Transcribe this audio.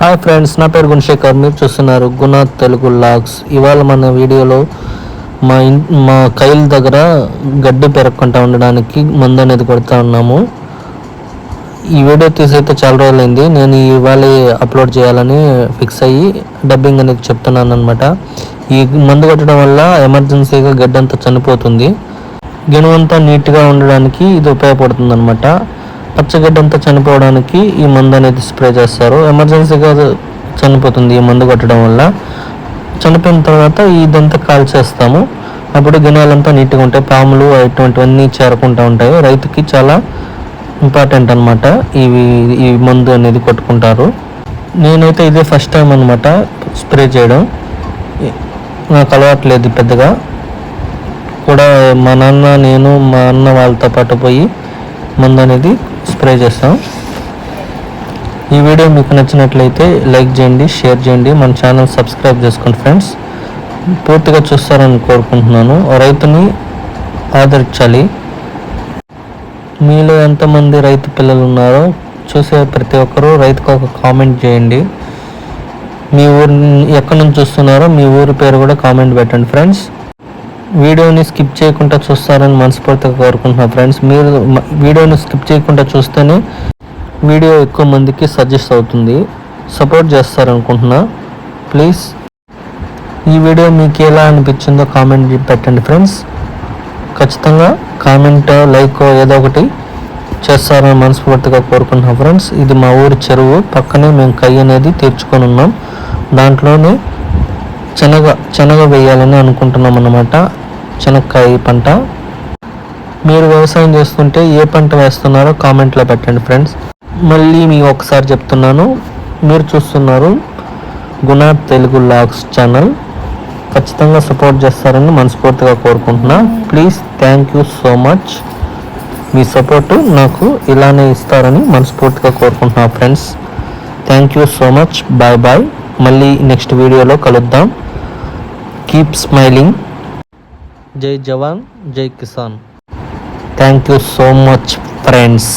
Hi friends నా పేరు గుణశేఖర్. మీరు చూస్తున్నారు గుణ తెలుగు లాగ్స్. ఇవాళ మన వీడియోలో మా ఇన్ మా కైల్ దగ్గర గడ్డి పెరగకుండా ఉండడానికి మందు అనేది కొడుతూ ఉన్నాము. ఈ వీడియో తీసైతే చాలా రోజులైంది. నేను ఇవాళ అప్లోడ్ చేయాలని ఫిక్స్ అయ్యి డబ్బింగ్ అనేది చెప్తున్నాను అనమాట ఈ మందు కొట్టడం వల్ల ఎమర్జెన్సీగా గడ్డంతా చనిపోతుంది. గెనువంతా నీట్గా ఉండడానికి ఇది ఉపయోగపడుతుంది అనమాట పచ్చగడ్డ అంతా చనిపోవడానికి ఈ మందు అనేది స్ప్రే చేస్తారు. ఎమర్జెన్సీగా చనిపోతుంది ఈ మందు కొట్టడం వల్ల. చనిపోయిన తర్వాత ఇదంతా కాల్ చేస్తాము అప్పుడు గినాలంతా నీట్గా ఉంటాయి. పాములు అటువంటివన్నీ చేరకుండా ఉంటాయి. రైతుకి చాలా ఇంపార్టెంట్ అనమాట ఇవి ఈ మందు అనేది కొట్టుకుంటారు. నేనైతే ఇదే ఫస్ట్ టైం అనమాట స్ప్రే చేయడం. నాకు అలవాట్లేదు పెద్దగా. కూడా మా నాన్న నేను మా అన్న వాళ్ళతో పాటు పోయి మందు అనేది స్ప్రే చేస్తాం. ఈ వీడియో మీకు నచ్చినట్లయితే లైక్ చేయండి షేర్ చేయండి. మన ఛానల్ సబ్స్క్రైబ్ చేసుకోండి ఫ్రెండ్స్. పూర్తిగా చూస్తారని కోరుకుంటున్నాను. రైతుని ఆదరించాలి. మీలో ఎంతమంది రైతు పిల్లలు ఉన్నారో చూసే ప్రతి ఒక్కరూ రైతుకు ఒక కామెంట్ చేయండి. మీ ఊరు ఎక్కడి నుంచి చూస్తున్నారో మీ ఊరి పేరు కూడా కామెంట్ పెట్టండి ఫ్రెండ్స్. వీడియోని స్కిప్ చేయకుండా చూస్తారని మనస్ఫూర్తిగా కోరుకుంటున్నాను ఫ్రెండ్స్. మీరు వీడియోని స్కిప్ చేయకుండా చూస్తేనే వీడియో ఎక్కువ మందికి సజెస్ట్ అవుతుంది. సపోర్ట్ చేస్తారనుకుంటున్నా. ప్లీజ్ ఈ వీడియో మీకు ఎలా అనిపించిందో కామెంట్ పెట్టండి ఫ్రెండ్స్. ఖచ్చితంగా కామెంట్ లైక్ ఏదో ఒకటి చేస్తారని మనస్ఫూర్తిగా కోరుకుంటున్నాం ఫ్రెండ్స్. ఇది మా ఊరి చెరువు. పక్కనే మేము కై అనేది తీర్చుకొని ఉన్నాం. దాంట్లోనే శనగ శనగ వేయాలని అనుకుంటున్నాం అన్నమాట శనక్కాయ పంట. మీరు వ్యవసాయం చేస్తుంటే ఏ పంట వేస్తున్నారో కామెంట్లో పెట్టండి ఫ్రెండ్స్. మళ్ళీ మీ ఒకసారి చెప్తున్నాను. మీరు చూస్తున్నారు గుణా తెలుగు లాగ్స్ ఛానల్. ఖచ్చితంగా సపోర్ట్ చేస్తారని మనస్ఫూర్తిగా కోరుకుంటున్నా. Please thank you so much. Me support నాకు ఇలానే ఇస్తారని మనస్ఫూర్తిగా కోరుకుంటున్నా friends. Thank you so much. Bye bye. మళ్ళీ నెక్స్ట్ వీడియోలో కలుద్దాం. కీప్ స్మైలింగ్ జై జవాన్ జై Kisan thank you so much friends